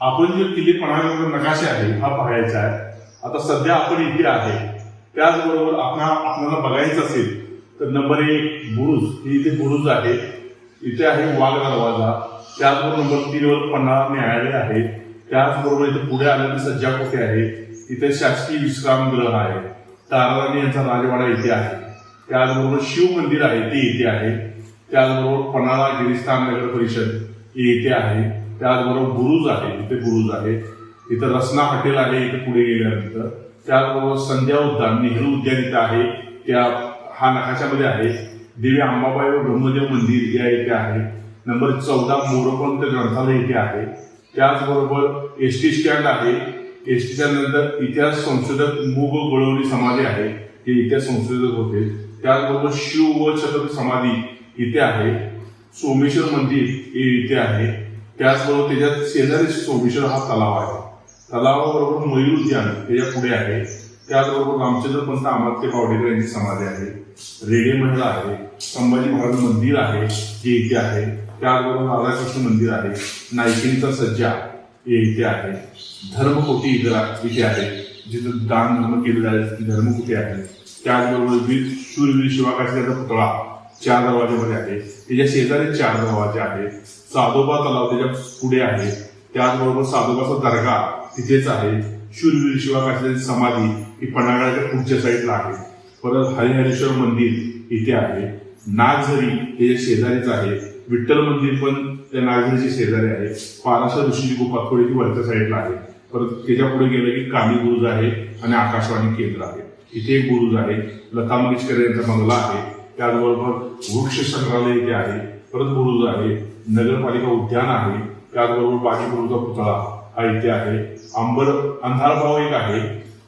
आपण जे किल्ले पन्हाळगड नकाशे आहे हा पाहायचा आहे. आता सध्या आपण इथे आहे. त्याचबरोबर आपण आपल्याला बघायचं असेल तर नंबर एक बुरुज. हे इथे बुरुज आहे. इथे आहे वाघ दरवाजा. त्याचबरोबर नंबर तीनवर पन्हाळा न्यायालय आहे. त्याचबरोबर इथे पुढे आल्यानंतर सज्जा कोठे आहे? इथे शासकीय विश्रामगृह आहे. ताराराणी यांचा राजवाडा इथे आहे. त्याचबरोबर शिव मंदिर आहे ते इथे आहे. त्याचबरोबर पन्हाळा गिरिस्थान नगर परिषद हे इथे आहे. त्याचबरोबर गुरुज आहे इथे गुरुज आहे. इथं रसना हॉटेल आहे इथे पुढे गेल्यानंतर. त्याचबरोबर संध्या उद्यान नेहरू उद्यान इथं आहे. त्या हा नकाशामध्ये आहे. देवी अंबाबाई व ब्रह्मदेव मंदिर या इथे आहे. नंबर चौदा मोरपंत ग्रंथालय इथे आहे. त्याचबरोबर एस टी स्टँड आहे. एस टीच्या नंतर इतिहास संशोधक मुग गोळवणी समाधी आहे. हे इतिहास संशोधक होते. त्याचबरोबर शिव व छत्रपती समाधी इथे आहे. सोमेश्वर मंदिर हे इथे आहे. त्याचबरोबर त्याच्यात शेजारी सोमेश्वर हा तलाव आहे. तलावाबरोबर मयूर उद्यान त्याच्या पुढे आहे. त्याचबरोबर रामचंद्र पंत अमात्य पावडेकर यांची समाधी आहे. रेडे महल आहे. संभाजी महाराज मंदिर आहे. जे इथे आहे. त्याचबरोबर राधाकृष्ण मंदिर आहे. नायकिंचा सज्जा हे इथे आहे. धर्मकोटी इथं इथे आहे. जिथं दान धर्म केलं आहे ती धर्मकोटी आहे. त्याचबरोबर वीर शूरवीर शिवाकाशीचा पुतळा चार दरवाजेमध्ये आहे. त्याच्या शेजारी चार दरवाजे आहेत. साधोबा तलाव त्याच्या पुढे आहे. त्याचबरोबर साधोबाचा दर्गा तिथेच आहे. शूरवीर शिवाकाशीची समाधी ही पन्हाळ्याच्या पुढच्या साईडला आहे. परत हरिहरेश्वर मंदिर इथे आहे. नागझरी हे शेजारीच आहे. विठ्ठल मंदिर पण त्या नागझरीचे शेजारी आहे. पाराशर ऋषीची गुफा थोडी वरच्या साईडला आहे. परत त्याच्या पुढे गेलं की काली बुरुज आहे आणि आकाशवाणी केंद्र आहे. इथे एक बुरुज आहे. लता मंगेशकर यांचा बंगला आहे. त्याचबरोबर वृक्ष संग्रहालय इथे आहे. परत बुरुज आहे नगरपालिका उद्यान आहे त्याचबरोबर बाजी पुतळा हा इथे आहे. अंबर अंधारभाव एक आहे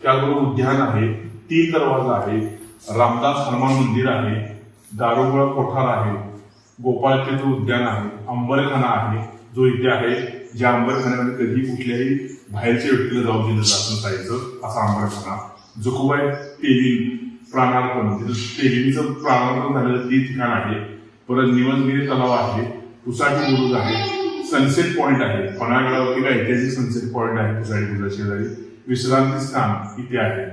त्याचबरोबर उद्यान आहे तीन दरवाजा आहे रामदास हनुमान मंदिर आहे दारुगोळा कोठार आहे गोपाळ तीर्थ उद्यान आहे अंबरखाना आहे जो इथे आहे ज्या अंबरखान्यामध्ये कधी कुठल्याही बाहेरच्या व्यक्तीला जाऊ दिलं जात नसायचं असा अंबरखाना. जोकोबाई तेलीन प्राणार्पण तिथं तेलीचं प्राणार्पण झालेलं ते ठिकाण आहे. परत निवसगिरी तलाव आहे उसाटी बुरुज आहे सनसेट पॉइंट आहे पन्हाळगडावरती ऐतिहासिक सनसेट पॉइंट आहे उसाटी बुरुजा शेजारी. विश्रांती स्थान इथे आहे.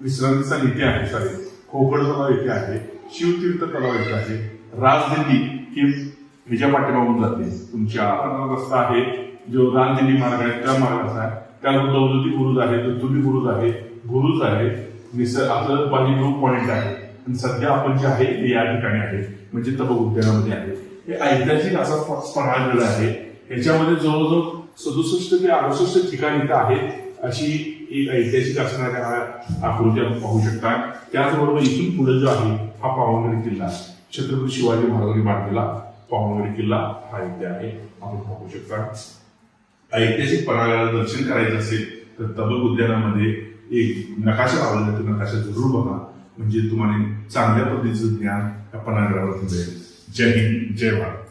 विश्रांती स्थान इथे आहे सॉरी खोकड तलाव इथे आहे. शिवतीर्थ तलाव इथे आहे. राजदिंडी ही ह्याच्या पाठीमागून जाते. तुमच्या रस्ता आहे जो राजदिंडी मार्ग आहे त्या मार्गाचा आहे. त्यानंतर दौलती बुरुज आहे दत्तुली बुरुज आहे बुरुज आहे. निसर्ग आपलं पाणी पॉइंट आहे. आणि सध्या आपण जे आहे ते या ठिकाणी आहे. म्हणजे तप उद्यानामध्ये म्हणजे आहे. हे ऐतिहासिक असा पन्हाळगड आहे. ह्याच्यामध्ये जवळजवळ सदुसष्ट ते अडुसष्ट ठिकाणी इथं आहेत अशी एक ऐतिहासिक असणाऱ्या आकृती आपण पाहू शकता. त्याचबरोबर इथून पुढे जो आहे हा पावनगडी किल्ला. छत्रपती शिवाजी महाराजांनी बांधलेला पावनगड किल्ला हा इथे आहे. आपण पाहू शकता. ऐतिहासिक पन्हाळ्याला दर्शन करायचं असेल तर तबक उद्यानामध्ये एक नकाशा लावलेला तो नकाशा जरूर बघा. म्हणजे तुम्हाला चांगल्या पद्धतीचं ज्ञान या पन्हाळगडावर मिळेल. जय हिंद जय भारत.